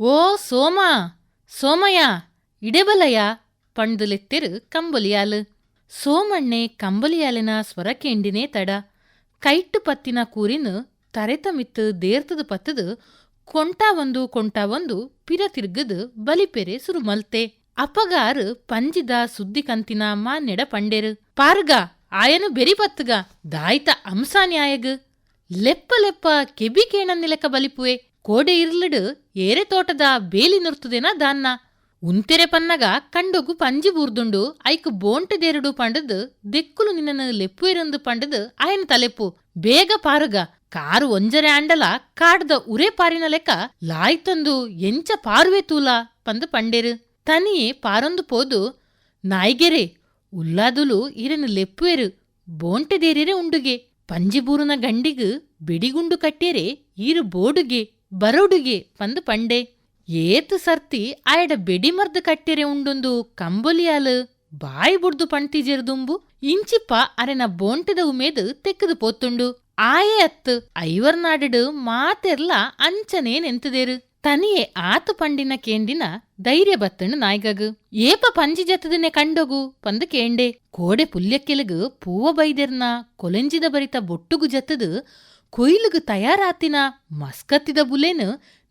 ಓ ಸೋಮ, ಸೋಮಯ್ಯ ಇಡೆಬಲಯ್ಯ ಪಣ್ದುಲೆತ್ತೆರು ಕಂಬೊಲಿಯಾಲು. ಸೋಮಣ್ಣೆ ಕಂಬಲಿಯಾಲಿನ ಸ್ವರಕೇಂಡಿನೇ ತಡ. ಕೈಟ್ಟು ಪತ್ತಿನ ಕೂರಿನ ತರೆತ ಮಿತ್ತು ದೇರ್ತದ ಪತ್ತದು ಕೊಂಟಾ ಒಂದು ಕೊಂಟಾ ಒಂದು ಪಿರ ತಿರ್ಗದು ಬಲಿಪೆರೆ ಸುರುಮಲ್ತೆ. ಅಪಗಾರು ಪಂಜಿದ ಸುದ್ದಿ ಕಂತಿನ ಮಾನ್ಯಡ ಪಂಡೆರು. ಪಾರ್ಗ, ಆಯನು ಬೆರಿ ಪತ್ತುಗ, ದಾಯ್ತ ಅಂಸಾನ್ಯಾಯಗ್. ಲೆಪ್ಪ ಲೆಪ್ಪ ಕೆಬಿ ನಿಲಕ ಬಲಿಪುವೆ. ಕೋಡೆ ಇರ್ಲಿಡು ತೋಟದ ಬೇಲಿ ನುರ್ತುದೇನ ದಾನ್ನ? ಉಂತೆರೆ ಪನ್ನಗ ಕಂಡೊಗು ಪಂಜಿ ಬೂರ್ದುಂಡು, ಐಕ್ ಬೋಂಟೆದೇರುಡು ಪಂಡದು, ದೆಕ್ಕುಲು ನಿನ್ನನು ಲೆಪ್ಪುವೆರೊಂದು ಪಂಡದು ಆಯನ ತಲೆಪ್ಪು. ಬೇಗ ಪಾರುಗ, ಕಾರು ಒಂಜರೆ ಆಂಡಲ, ಕಾಡ್ದ ಉರೆ ಪಾರಿನ ಲೆಕ್ಕ, ಲಾಯ್ತಂದು ಎಂಚ ಪಾರುವೆ ತೂಲ ಪಂದು ಪಂಡೇರು. ತನಿಯೇ ಪಾರೊಂದು ಪೋದು, ನಾಯ್ಗೆರೆ, ಉಲ್ಲಾದುಲು ಇರೆನು ಲೆಪ್ಪುವೆರು, ಬೋಂಟೆದೇರೆರೆ ಉಂಡುಗೆ. ಪಂಜಿಬೂರುನ ಗಂಡಿಗು, ಬಿಡಿಗುಂಡು ಕಟ್ಟೇರೆ ಈರು ಬೋಡುಗೆ. ಬರೋಡುಗೆ ಪಂದು ಪಂಡೆ. ಏತು ಸರ್ತಿ ಆಯಡ ಬೆಡಿಮರ್ದು ಕಟ್ಟೆರೆ ಉಂಡೊಂದು ಕಂಬೊಲಿಯಾಲು ಬಾಯಿ ಬುಡ್ದು ಪಣ್ತಿಜೆರ್ದುಂಬು ಇಂಚಿಪ್ಪ ಅರೆನ ಬೋಂಟದ ಉಮೇದು ತೆಕ್ಕದು ಪೋತ್ತುಂಡು. ಆಯೆ ಅತ್ತು ಐವರ್ನಾಡಿಡು ಮಾತೆರ್ಲ ಅಂಚನೆ ನೆಂತದೇರು. ತನಿಯೇ ಆತು ಪಂಡಿನ ಕೇಂಡಿನ ಧೈರ್ಯ ಬತ್ತಣ್ಣು ನಾಯ್ಗಗು. ಏಪ ಪಂಜಿ ಜತದನೆ ಕಂಡೊಗು ಪಂದು ಕೇಂಡೆ. ಕೋಡೆ ಪುಲ್ಯಕ್ಕೆಲಗು ಪೂವ ಬೈದೆರ್ನ ಕೊಲೆಂಜಿದ ಬರಿತ ಬೊಟ್ಟುಗು ಜತದು ಕೊಯ್ಲುಗು ತಯಾರಾತಿನ ಮಸ್ಕತ್ತಿದ ಬುಲೆನ್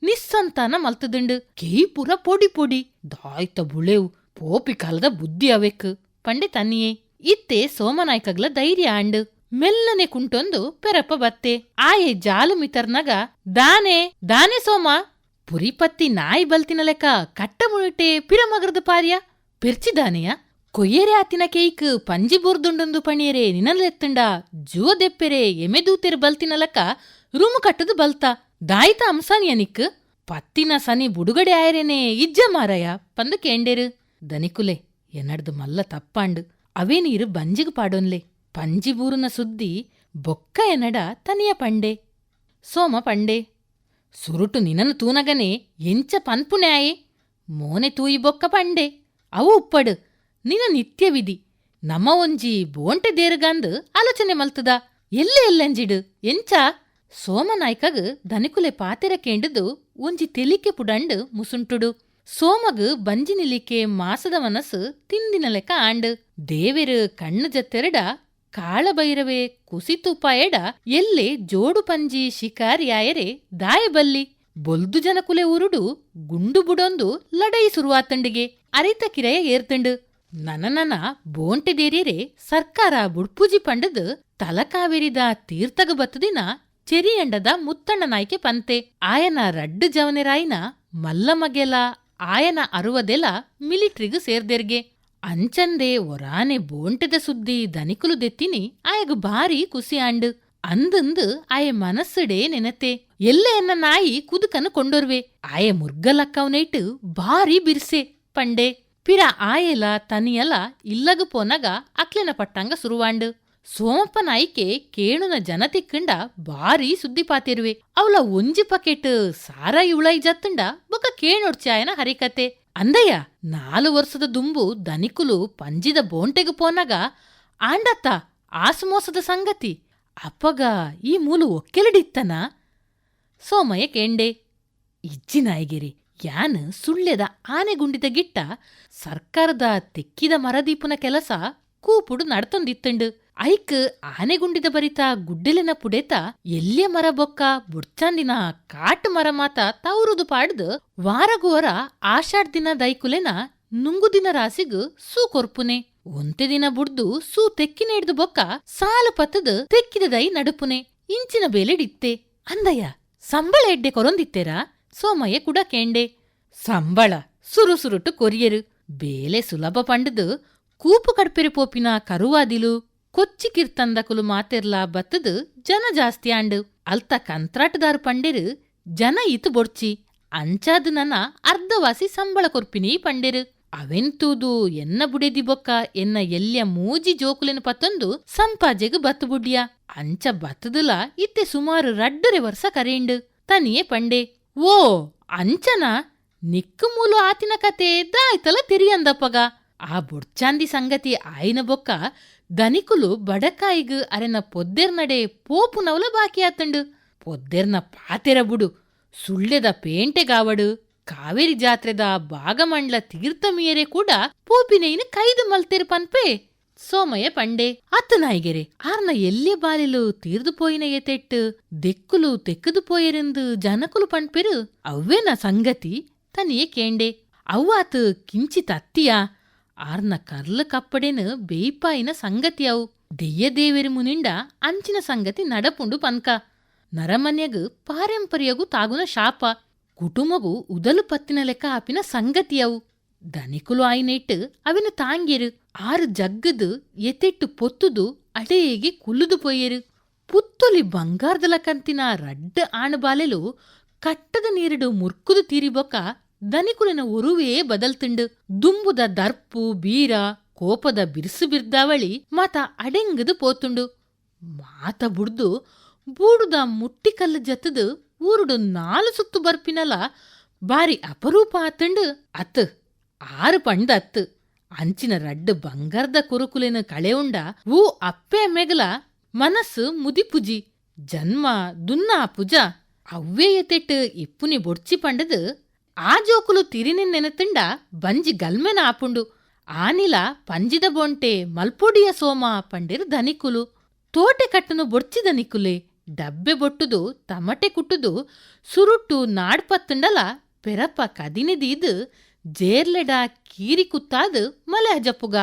ನಿಸ್ಸಂತಾನ ಮಲ್ತದಂಡು ಕೇಯಿ ಪುರ ಪೊಡಿ ಪೊಡಿ ದಾಯ್ತ ಬುಳೆವು ಪೋಪಿ ಕಾಲದ ಬುದ್ಧಿ ಅವೆಕ್. ಪಂಡೆ ತನ್ನಿಯೇ, ಇತ್ತೆ ಸೋಮನಾಯ್ಕಗ್ಲ ಧೈರ್ಯ ಆಂಡು ಮೆಲ್ಲನೆ ಕುಂಟೊಂದು ಪೆರಪ ಬತ್ತೆ. ಆಯೆ ಜಾಲು ಮಿತರ್ನಗ ದಾನೆ ದಾನೆ ಸೋಮ, ಪುರಿಪತ್ತಿ ನಾಯಿ ಬಲ್ತಿನ ಲೆಕ್ಕ ಕಟ್ಟ ಮುಳುಟೆ ಪಿರಮಗರದ ಪಾರ್ಯ ಪೆರ್ಚಿದಾನೆಯ ಕೊಯ್ಯರೆ ಆತಿನ ಕೇಯ್ಕ್ ಪಂಜಿ ಬುರ್ದುಂಡೊಂದು ಪಣಿಯರೆ ನಿನಲೆತ್ತುಂಡ ಜೋ ದೆಪ್ಪೆರೆ ಎಮೆದೂತೆರ್ ಬಲ್ತಿನ ಲೆಕ್ಕ ರೂಮು ಕಟ್ಟದು ಬಲ್ತ. ದಾಯಿತ ಅಂಸಾನಿಯ ನಿಕ್ ಪತ್ತಿನ ಸನಿ ಬುಡುಗಡೆ ಆಯರೇನೆ ಇಜ್ಜ ಮಾರಯ ಪಂದು ಕೇಂಡೆರು. ದನಿಕುಲೆ ಎನ್ನಡ್ದು ಮಲ್ಲ ತಪ್ಪಾಂಡು ಅವೇ ನೀರು ಬಂಜಿಗು ಪಾಡೊನ್ಲೆ. ಪಂಜಿಬೂರುನ ಸುದ್ದಿ ಬೊಕ್ಕ ಎನ್ನಡ ತನಿಯ ಪಂಡೆ. ಸೋಮ ಪಂಡೆ. ಸುರುಟು ನಿನನು ತೂನಗನೆ, ಎಂಚ ಪನ್ಪುಣ್ಯಾಯೆ, ಮೋನೆ ತೂಯಿ ಬೊಕ್ಕ ಪಂಡೆ. ಅವು ಉಪ್ಪಡು. ನಿನ ನಿತ್ಯವಿಧಿ. ನಮ್ಮ ಒಂಜಿ ಬೋಂಟೆ ದೇರುಗಂದು ಆಲೋಚನೆ ಮಲ್ತದ. ಎಲ್ಲೆ ಎಲ್ಲೆಂಜಿಡು? ಎಂಚ? ಸೋಮನಾಯ್ಕಗ ದನಿಕುಲೆ ಪಾತೆರ ಕೇಂಡದು ಒಂಜಿ ತೆಲಿಕೆ ಪುಡಂಡು ಮುಸುಂಟುಡು. ಸೋಮಗ ಬಂಜಿ ನಿಲಿಕೆ ಮಾಸದ ಮನಸ್ಸು ತಿಂದಿನ ಲೆಕ್ಕ ಆಂಡು. ದೇವೆರು ಕಣ್ಣು ಜತ್ತೆರಡ ಕುಸಿತು ಕುಸಿತುಪ ಎಡ ಎಲ್ಲೆ ಜೋಡು ಪಂಜಿ ಶಿಕಾರಿಯಾಯರೆ ದಾಯಬಲ್ಲಿ ಬೊಲ್ದು ಜನಕುಲೆ ಉರುಡು ಗುಂಡು ಬುಡೊಂದು ಲಡೈ ಸುರುವಾತಂಡಿಗೆ, ಅರಿತ ಕಿರಯ ಏರ್ತಂಡು. ನನನನ ಬೋಂಟೆದೇರಿಯರೆ ಸರ್ಕಾರ ಬುಡ್ಪುಜಿ ಪಂಡದು ತಲಕಾವೇರಿದ ತೀರ್ಥಗ ಬತ್ತದಿನ ಚೆರಿಯಂಡದ ಮುತ್ತಣ್ಣ ನಾಯ್ಕೆ ಪಂತೆ ಆಯನ ರಡ್ಡು ಜವನೆರಾಯಿನ ಮಲ್ಲಮಗೆಲ ಆಯನ ಅರುವದೆಲ ಮಿಲಿಟ್ರಿಗು ಸೇರ್ದೆರ್ಗೆ. ಅಂಚಂದೆ ಒರಾನೆ ಬೋಂಟೆದ ಸುದ್ದಿ ದನಿಕುಲು ದೆತ್ತಿನಿ ಆಯಗು ಭಾರಿ ಕುಸಿ ಆಂಡ್ ಅಂದಂದು ಆಯ ಮನಸ್ಸುಡೇ ನೆನತೆ. ಎಲ್ಲ ಎನ್ನ ನಾಯಿ ಕುದುಕನು ಕೊಂಡೊರ್ವೆ. ಆಯ ಮುರ್ಗಲಕ್ಕವನೈಟು ಭಾರಿ ಬಿರ್ಸೆ ಪಂಡೆ. ಪಿರ ಆಯೆಲ ತನಿಯಲ ಇಲ್ಲಗು ಪೋನಗ ಅಕ್ಲೆನ ಪಟ್ಟಂಗ ಸುರುವಾಂಡು. ಸೋಮಪ್ಪ ನಾಯ್ಕೆ ಕೇಣುನ ಜನ ಬಾರಿ ಭಾರಿ ಸುದ್ದಿ ಪಾತಿರುವೆ. ಅವಳ ಒಂಜಿ ಪಕೆಟ್ ಸಾರ ಇವಳೈ ಜತ್ತುಂಡ ಬೊಕ ಕೇಣೊಡ್ಚಾಯನ ಹರಿಕತೆ. ಅಂದಯ್ಯ, ನಾಲು ವರ್ಷದ ದುಂಬು ದನಿಕುಲು ಪಂಜಿದ ಬೋಂಟೆಗು ಪೋನಗ ಆಂಡತ್ತ ಆಸುಮೋಸದ ಸಂಗತಿ. ಅಪ್ಪಗ ಈ ಮೂಲು ಒಕ್ಕೆಲಡಿತ್ತನ? ಸೋಮಯ್ಯ ಕೇಂಡೆ, ಇಜ್ಜಿ ನಾಯಿಗೆರಿ. ಯಾನ್ ಸುಳ್ಯದ ಆನೆಗುಂಡಿದ ಗಿಟ್ಟ ಸರ್ಕಾರದ ತೆಕ್ಕಿದ ಮರದೀಪುನ ಕೆಲಸ ಕೂಪುಡು ನಡ್ತೊಂದಿತ್ತಂಡು. ಐಕ್ ಆನೆಗುಂಡಿದ ಬರಿತ ಗುಡ್ಡೆಲೆನ ಪುಡೆತ ಎಲ್ಯ ಮರ ಬೊಕ್ಕ ಬುಡ್ಚಾಂದಿನ ಕಾಟ್ ಮರ ಮಾತ ತವರುದು ಪಾಡ್ದು ವಾರಗುವರ ಆಷಾಢ್ ದಿನ ದೈಕುಲೆನ ನುಂಗುದಿನ ರಾಸಿಗು ಸೂ ಕೊರ್ಪುನೆ. ಒಂತೆ ದಿನ ಬುಡ್ದು ಸೂ ತೆಕ್ಕಿನ ಹಿಡ್ದು ಬೊಕ್ಕ ಸಾಲು ಪತ್ತದ್ ತೆಕ್ಕಿದ ದೈ ನಡುಪುನೆ. ಇಂಚಿನ ಬೇಲೆಡಿತ್ತೆ. ಅಂದಯ್ಯ, ಸಂಬಳ ಎಡ್ಡೆ ಕೊರೊಂದಿತ್ತೇರಾ? ಕೂಡ ಕೇಂಡೆ. ಸಂಬಳ ಸುರು ಸುರುಟು ಕೊರಿಯರು. ಬೇಲೆ ಸುಲಭ ಪಂಡದು. ಕೂಪು ಕಡ್ಪೆರೆ ಪೋಪಿನ ಕರುವಾದಿಲು. ಕೊಚ್ಚಿ ಕಿರ್ತಂದಕುಲು ಮಾತೆರ್ಲ ಬತ್ತದು ಜನ ಜಾಸ್ತಿ ಆಂಡು. ಅಲ್ತ ಕಂತ್ರಾಟದಾರು ಪಂಡೆರು. ಜನ ಇತು ಬೊಡ್ಚಿ ಅಂಚಾದು ನನ್ನ ಅರ್ಧವಾಸಿ ಸಂಬಳ ಕೊರ್ಪಿನಿ ಪಂಡೆರು. ಅವೆಂತೂದು ಎನ್ನ ಬುಡೆದಿ ಬೊಕ್ಕ ಎನ್ನ ಎಲ್ಯ ಮೂಜಿ ಜೋಕುಲೆನ ಪತ್ತೊಂದು ಸಂಪಾಜೆಗು ಬತ್ತು ಬುಡ್ಯ. ಅಂಚ ಬತ್ತದುಲ ಇತ್ತೆ ಸುಮಾರು ರಡ್ಡರೆ ವರ್ಷ ಕರೆಂಡು. ತನಿಯೇ ಪಂಡೆ. ಓ ಅಂಚನ ನಿಕ್ಕು ಮೂಲು ಆತಿನ ಕತೆ ದಾಯ್ತಲ ತಿರಿಯಂದಪ್ಪಗ ಆ ಬೊಡ್ಚಾಂದಿ ಸಂಗತಿ ಆಯ್ನ ಬೊಕ್ಕ ಧನಿಕುಲು ಬಡಕಾಯಿಗು ಅರೆನ ಪೊದ್ದೆರ್ನಡೆ ಪೋಪುನವಲ ಬಾಕಿ ಆತಂಡು ಪೊದ್ದೆರ್ನ ಪಾತೆರ ಬುಡು ಸುಳ್ಳೆದ ಪೇಂಟೆಗಾವಡು ಕಾವೇರಿ ಜಾತ್ರೆದ ಭಾಗಮಂಡ್ಲ ತೀರ್ಥಮೀಯರೆ ಕೂಡ ಪೂಪಿನೇನು ಕೈದು ಮಲ್ತಿರು ಪನ್ಪೆ ನಾಯಿಗೆರೆ, ಆರ್ನ ಎಲ್ಲೆ ಬಾಲಿಲು ತೀರ್ದು ಪೋಯಿನ ಎತೆಟ್ಟು ದೆಕ್ಕುಲು ತೆಕ್ಕದು ಪೋಯರೆಂದು ಜನಕುಲು ಪಣ್ಪೆರು, ಅವ್ವೇನ ಸಂಗತಿ? ತನಿಯೇ ಕೇಂಡೆ, ಅವ್ವಾತು ಕಿಂಚಿತ್ ಅತ್ತಿಯ? ಆರ್ನ ಕರ್ಲ ಕಪ್ಪಡೆನು ಬೇಯ್ಪಾಯಿನ ಸಂಗತಿ ಅವು. ದೆಯ್ಯ ದೇವೆರಿ ಮುನಿಂಡ ಅಂಚಿನ ಸಂಗತಿ ನಡಪುಂಡು ಪನ್ಕ. ನರಮನ್ಯಗು ಪಾರಂಪರ್ಯಗು ತಾಗುನ ಶಾಪ. ಕುಟುಂಬಗು ಉದಲು ಪತ್ತಿನ ಲೆಕ್ಕ ಆಪಿನ ಸಂಗತಿಯವು ಧನಿಕುಲು ಆಯ್ನೆಟ್ಟು ಅವಿನ ತಾಂಗಿರು ಆರು ಜಗ್ಗದು ಎತ್ತಿಟ್ಟು ಪೊತ್ತುದು ಅಡೆಯಿಗೆ ಕುಲ್ಲುದು ಪೊಯ್ಯರು. ಪುತ್ತೊಲಿ ಬಂಗಾರದಲ ಕಂತಿನ ರಡ್ಡ ಆಣಬಾಲೆಲು ಕಟ್ಟದ ನೀರಡು ಮುರ್ಕುದು ತೀರಿಬೊಕ್ಕ ದನಿಕುಲಿನ ಒರುವೇ ಬದಲ್ತಿಂಡು. ದುಂಬುದ ದರ್ಪು, ಬೀರ, ಕೋಪದ ಬಿರುಸು ಬಿರ್ದಾವಳಿ ಮಾತ ಅಡೆಂಗದು ಪೋತುಂಡು ಮಾತ ಬುಡ್ದು ಬೂಡುದ ಮುಟ್ಟಿಕಲ್ಲು ಜತದು ಊರುಡು ನಾಲು ಸುತ್ತು ಬರ್ಪಿನಲ ಬಾರಿ ಅಪರೂಪ ಆತಂಡು. ಅತ್ ಆರು ಪಂಡತ್ತು. ಅಂಚಿನ ರಡ್ಡ್ ಬಂಗಾರದ ಕುರುಕುಲಿನ ಕಳೆ ಉಂಡ ಊ ಅಪ್ಪೆ ಮೆಗಲ ಮನಸ್ಸು ಮುದಿಪುಜಿ, ಜನ್ಮ ದುನ್ನಾ ಪುಜ ಅವ್ವೇ ಎತೆಟ್ಟು ಇಪ್ಪುನಿ ಬೊಡ್ಚಿ ಪಂಡದು, ಆ ಜೋಕುಲು ತಿರಿನಿ ನೆನತಂಡ ಬಂಜಿ ಗಲ್ಮೆನ ಆಪುಂಡು ಆನಿಲ ಪಂಜಿದ ಬೊಂಟೆ ಮಲ್ಪೊಡಿಯ ಸೋಮ ಪಂಡಿರು ಧನಿಕುಲು ತೋಟೆ ಕಟ್ಟನು ಬೊಡ್ಚಿದ ನಿಕುಲೆ ಡಬ್ಬೆ ಬೊಟ್ಟುದು ತಮಟೆ ಕುಟ್ಟುದು, ಸುರುಟ್ಟು ನಾಡ್ಪತ್ತುಂಡಲ, ಪೆರಪ ಕದಿನಿದೀದು ಜೇರ್ಲೆಡ ಕೀರಿ ಕುತ್ತಾದ ಮಲೆ ಹಜಪ್ಪುಗ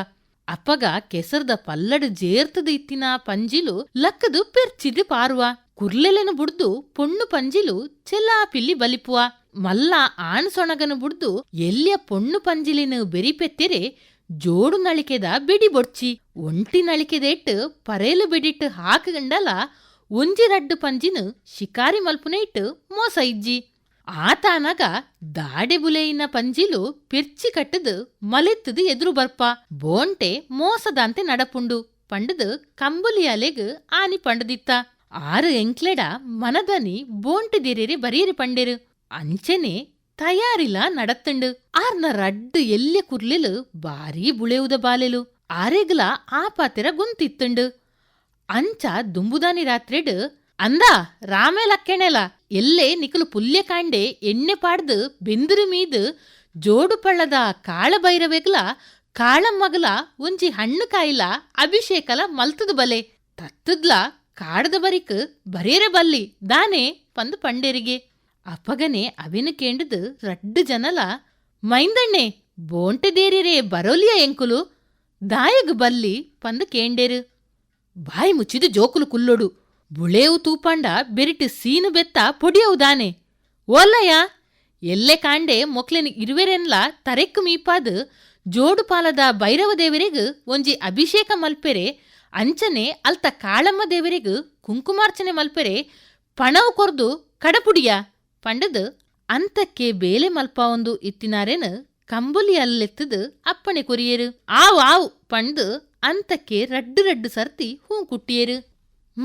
ಅಪ್ಪಗ ಕೆಸರ್ದ ಪಲ್ಲಡ್ ಜೇರ್ತದ ಇತ್ತಿನ ಪಂಜಿಲು ಲಕ್ಕದು ಪೆರ್ಚಿದು ಪಾರುವ. ಕುರ್ಲೆಲೆನು ಬುಡ್ದು ಪೊಣ್ಣು ಪಂಜಿಲು ಚೆಲ್ಲಾಪಿಲ್ಲಿ ಬಲಿಪುವ. ಮಲ್ಲ ಆಣ್ ಸೊಣಗನು ಬುಡ್ದು ಎಲ್ಲಿಯ ಪೊಣ್ಣು ಪಂಜಿಲಿನ ಬೆರಿಪೆತ್ತೆರೆ ಜೋಡು ನಳಿಕೆದ ಬಿಡಿ ಬೊಡ್ಚಿ. ಒಂಟಿ ನಳಿಕೆದೇಟ್ ಪರೇಲು ಬಿಡಿಟ್ಟು ಹಾಕಗಂಡಲ ಒಂಜಿ ರಡ್ಡು ಪಂಜಿನು ಶಿಕಾರಿ ಮಲ್ಪುನ ಇಟ್ಟು ಮೋಸ ಇಜ್ಜಿ. ಆತಾನಗ ದಾಡಿ ಬುಲೆಯಿನ ಪಂಜಿಲು ಪಿರ್ಚಿ ಕಟ್ಟದು ಮಲೆತ್ತದು ಎದುರು ಬರ್ಪ. ಬೋಂಟೆ ಮೋಸದಂತೆ ನಡಪುಂಡು. ಪಂಡದು ಕಂಬುಲಿ ಅಲೆಗ್ ಆನಿ ಪಂಡದಿತ್ತ. ಆರು ಎಂಕ್ಲೆಡ ಮನದನಿ ಬೋಂಟದಿರೇರಿ ಬರೀರಿ ಪಂಡೆರು. ಅಂಚೆನೆ ತಯಾರಿಲ ನಡತ್ತಂಡು. ಆರ್ನ ರಡ್ಡು ಎಲ್ಲೆ ಕುರ್ಲೆಲು ಬಾರಿ ಬುಳೆವುದ ಬಾಲೆಲು. ಆರೆಗ್ಲ ಆ ಪಾತೆರ ಗುಂತಿತ್ತುಂಡು. ಅಂಚ ದುಂಬುದಾನಿ ರಾತ್ರೆಡ್ ಅಂದ ರಾಮೇಲಕ್ಕೆಣೆಲ ಎಲ್ಲೇ ನಿಕಲು ಪುಲ್ಯ ಕಾಂಡೆ ಎಣ್ಣೆ ಪಾಡ್ದು ಬೆಂದ್ರು ಮೀದು ಜೋಡು ಪಳ್ಳದ ಕಾಳ ಬೈರವೆಗ್ಲ ಕಾಳಮ್ಮಗಲ ಒಂಜಿ ಹಣ್ಣು ಕಾಯಿಲ ಅಭಿಷೇಕಲ ಮಲ್ತದ ಬಲೆ. ತತ್ತದ್ಲ ಕಾಡದ ಬರಿಕ್ ಬರೇರೆ ಬಲ್ಲಿ ದಾನೆ ಪಂದು ಪಂಡೆರಿಗೆ. ಅಪಗನೆ ಅವಿನ ಕೇಂಡದು ರಡ್ಡು ಜನಲ, ಮೈಂದಣ್ಣೆ ಬೋಂಟೆ ದೇರಿರೇ ಬರೋಲಿಯ ಎಂಕುಲು, ದಾಯಗ್ ಬಲ್ಲಿ ಪಂದು ಕೇಂಡೇರು. ಬಾಯಿ ಮುಚ್ಚಿದು ಜೋಕುಲು ಕುಲ್ಲೊಡು ಬುಳೇವು ತೂಪಂಡ ಬೆರಿಟ್ಟು ಸೀನು ಬೆತ್ತ ಪೊಡಿಯವು ದಾನೆ. ಓಲ್ಲಯ್ಯ ಎಲ್ಲೆ ಕಾಂಡೆ ಮೊಕ್ಲೆನ ಇರುವೆರೆನ್ಲ ತರೆಕ್ಕು ಮೀಪಾದ್ ಜೋಡು ಪಾಲದ ಭೈರವ ದೇವರಿಗ್ ಒಂಜಿ ಅಭಿಷೇಕ ಮಲ್ಪೆರೆ, ಅಂಚನೆ ಅಲ್ತ ಕಾಳಮ್ಮ ದೇವರಿಗ್ ಕುಂಕುಮಾರ್ಚನೆ ಮಲ್ಪೆರೆ, ಪಣವು ಕೊರ್ದು ಕಡಪುಡಿಯ, ಪಂಡದ್ ಅಂತಕ್ಕೆ ಬೇಲೆ ಮಲ್ಪ ಒಂದು ಇತ್ತಿನಾರೇನು ಕಂಬುಲಿ ಅಲ್ಲೆತ್ತದ ಅಪ್ಪಣೆ ಕೊರಿಯರು. ಆವ್ ಆವ್ ಪಂಡು ಅಂತಕ್ಕೆ ರಡ್ಡು ರಡ್ಡು ಸರ್ತಿ ಹೂ ಕುಟ್ಟಿಯರು.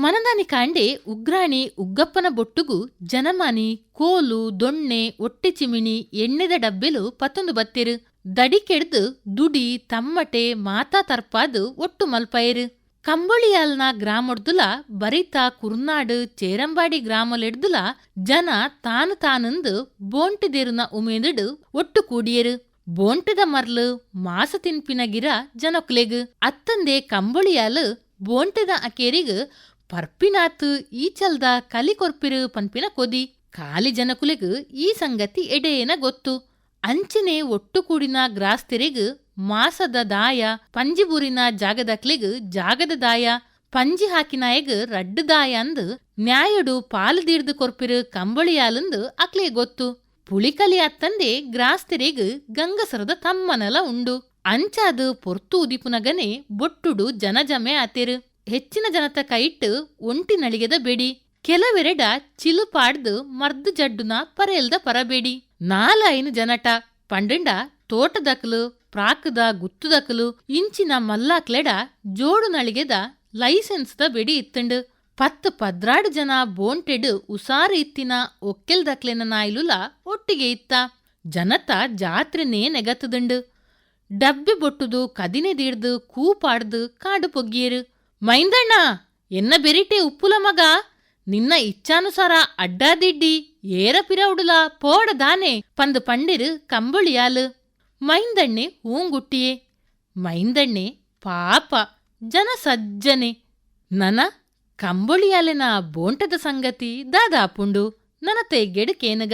ಮನದಾನಿ ಕಾಂಡೆ, ಉಗ್ರಾಣಿ, ಉಗ್ಗಪ್ಪನ ಬೊಟ್ಟುಗು, ಜನಮಾನಿ, ಕೋಲು, ದೊಣ್ಣೆ, ಒಟ್ಟೆ ಚಿಮಿಣಿ, ಎಣ್ಣೆದ ಡಬ್ಬೆಲು ಪತ್ತೊಂದು ಬತ್ತಿರು. ದಡಿ ಕೆಡ್ದು, ದುಡಿ, ತಮ್ಮಟೆ, ಮಾತಾ ತರ್ಪಾದು ಒಟ್ಟು ಮಲ್ಪಯರು ಕಂಬಳಿಯಾಲ್ನ ಗ್ರಾಮೊಡ್ದುಲ, ಬರಿತ ಕುರ್ನಾಡು, ಚೇರಂಬಾಡಿ ಗ್ರಾಮಲೆಡ್ದುಲ, ಜನ ತಾನು ತಾನಂದು ಬೋಂಟಿದೇರುನ ಉಮೇದುಡು ಒಟ್ಟು ಕೂಡಿಯರು. ಬೋಂಟದ ಮರ್ಲು, ಮಾಸ ತಿನ್ಪಿನ ಗಿರ ಜನೊಕ್ಲೆಗ್. ಅತ್ತಂದೆ ಕಂಬಳಿಯಾಲು, ಬೋಂಟದ ಅಕೇರಿಗ್ ಪರ್ಪಿನಾತ್ ಈಚಲ್ದ ಕಲಿ ಕೊರ್ಪಿರು ಪನ್ಪಿನ ಕೊದಿ ಕಾಲಿ ಜನಕುಲೆಗ್ ಈ ಸಂಗತಿ ಎಡೆಯೇನ ಗೊತ್ತು. ಅಂಚಿನೆ ಒಟ್ಟು ಕೂಡಿನ ಗ್ರಾಸ್ತೆರೆಗ್ ಮಾಸದ ದಾಯ, ಪಂಜಿಬೂರಿನ ಜಾಗದಕ್ಲಿಗ್ ಜಾಗದ ದಾಯ, ಪಂಜಿ ಹಾಕಿನಾಯಗ್ ರಡ್ಡು ದಾಯ ಅಂದ್ ನ್ಯಾಯಡು ಪಾಲು ದೀರ್ದು ಕೊರ್ಪಿರು ಕಂಬಳಿಯಾಲಂದು ಅಕ್ಲೇ ಗೊತ್ತು. ಪುಳಿಕಲಿ ಅತ್ತಂದೆ ಗ್ರಾಸ್ತಿರಿಗ್ ಗಂಗಸರದ ತಮ್ಮನಲ ಉಂಡು. ಅಂಚಾದು ಪೊರ್ತು ಉದಿಪುನಗನೆ ಬೊಟ್ಟುಡು ಜನಜಮೆ ಆತೆರು. ಹೆಚ್ಚಿನ ಜನತ ಕೈಟ್ಟು ಒಂಟಿ ನಳಿಗೆದ ಬೇಡಿ. ಕೆಲವೆರೆಡ ಚಿಲುಪಾಡ್ದು ಮರ್ದು ಜಡ್ಡುನ ಪರೆಯಲ್ದ ಪರಬೇಡಿ. ನಾಲೈನು ಜನಟ, ಪಂಡಂಡ, ತೋಟದಕಲು, ಪ್ರಾಕದ, ಗುತ್ತುದಕಲು, ಇಂಚಿನ ಮಲ್ಲಾಕ್ಲೆಡ ಜೋಡು ನಳಿಗೆದ ಲೈಸೆನ್ಸ್ದ ಬೆಡಿ ಇತ್ತಂಡು. ಪತ್ತು ಪದ್ರಾಡು ಜನ ಬೋಂಟೆಡು ಉಸಾರು ಇತ್ತಿನ ಒಕ್ಕೆಲ್ದಕ್ಲೆನ ನಾಯ್ಲುಲ ಒಟ್ಟಿಗೆ ಇತ್ತ. ಜನತ ಜಾತ್ರೆನೇ ನೆಗತದುಂಡು ಡಬ್ಬಿ ಬೊಟ್ಟುದು ನಿನ್ನ ಇಚ್ಛಾನುಸಾರ ಅಡ್ಡಾದಿಡ್ಡಿ ಏರ ಪಿರವುಡುಲ ಪೋಡದಾನೆ ಪಂದು ಪಂಡಿರು ಕಂಬುಳಿಯಾಲು ಮೈಂದಣ್ಣೆ ಹೂಂಗುಟ್ಟಿಯೇ. ಮೈಂದಣ್ಣೆ ಪಾಪ, ಜನ ಸಜ್ಜನೆ. ನನ ಕಂಬುಳಿಯಾಲೆನ ಬೋಂಟದ ಸಂಗತಿ ದಾದಾಪುಂಡು ನನ ತೆಗ್ಗೆಡು ಕೇನುಗ.